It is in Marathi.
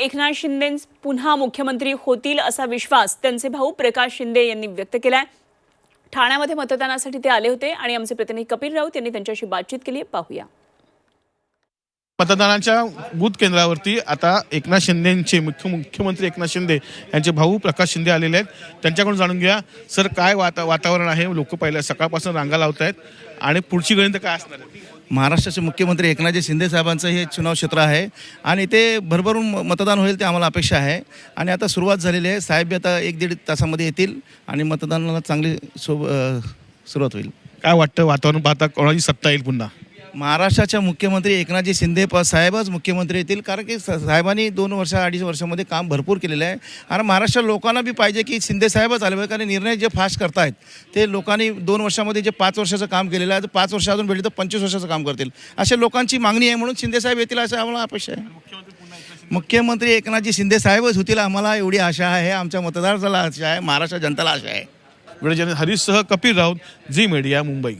एकनाथ शिंदे पुन्हा मुख्यमंत्री होतील असा विश्वास त्यांचे भाऊ प्रकाश शिंदे यांनी व्यक्त केलाय. ठाण्यामध्ये मतदानासाठी ते आले होते आणि आमचे प्रतिनिधी कपिल राऊत यांनी त्यांच्याशी बातचीत केली. पाहूया. मतदानाच्या बूथ केंद्रावरती आता एकनाथ शिंदेचे मुख्य मुख्यमंत्री एकनाथ शिंदे यांचे भाऊ प्रकाश शिंदे आलेले आहेत. त्यांच्याकडून जाणून घ्या सर काय वाता वातावरण आहे? लोक पहिल्या सकाळपासून रांगा लावत आहेत आणि पुढची गणित काय असणार आहे? महाराष्ट्राचे मुख्यमंत्री एकनाथजी शिंदे साहेबांचं हे चुनाव क्षेत्र आहे आणि ते भरभरून मतदान होईल ते आम्हाला अपेक्षा आहे. आणि आता सुरुवात झालेली आहे. साहेब बी आता एक दीड तासामध्ये येतील आणि मतदानाला चांगली सो सुरुवात होईल. काय वाटतं? वातावरण पाहता कोणाची सत्ता येईल पुन्हा? महाराष्ट्राच्या मुख्यमंत्री एकनाथजी शिंदे प साहेबच मुख्यमंत्री येतील. कारण की साहेबांनी दोन वर्ष अडीच वर्षामध्ये काम भरपूर केलेलं आहे. आणि महाराष्ट्र लोकांना बी पाहिजे की शिंदे साहेबच आले पाहिजे. कारण निर्णय जे फास्ट करतायत ते लोकांनी दोन वर्षामध्ये जे पाच वर्षाचं काम केलेलं आहे तर पाच वर्ष अजून भेटले तर पंचवीस वर्षाचं काम करतील. अशा लोकांची मागणी आहे म्हणून शिंदे साहेब येतील असं आम्हाला अपेक्षा आहे. मुख्यमंत्री एकनाथजी शिंदे साहेबच होतील आम्हाला एवढी आशा आहे. आमच्या मतदाराला आशा आहे. महाराष्ट्र जनतेला आशा आहे. हरीशसह कपिल राऊत झी मीडिया मुंबई.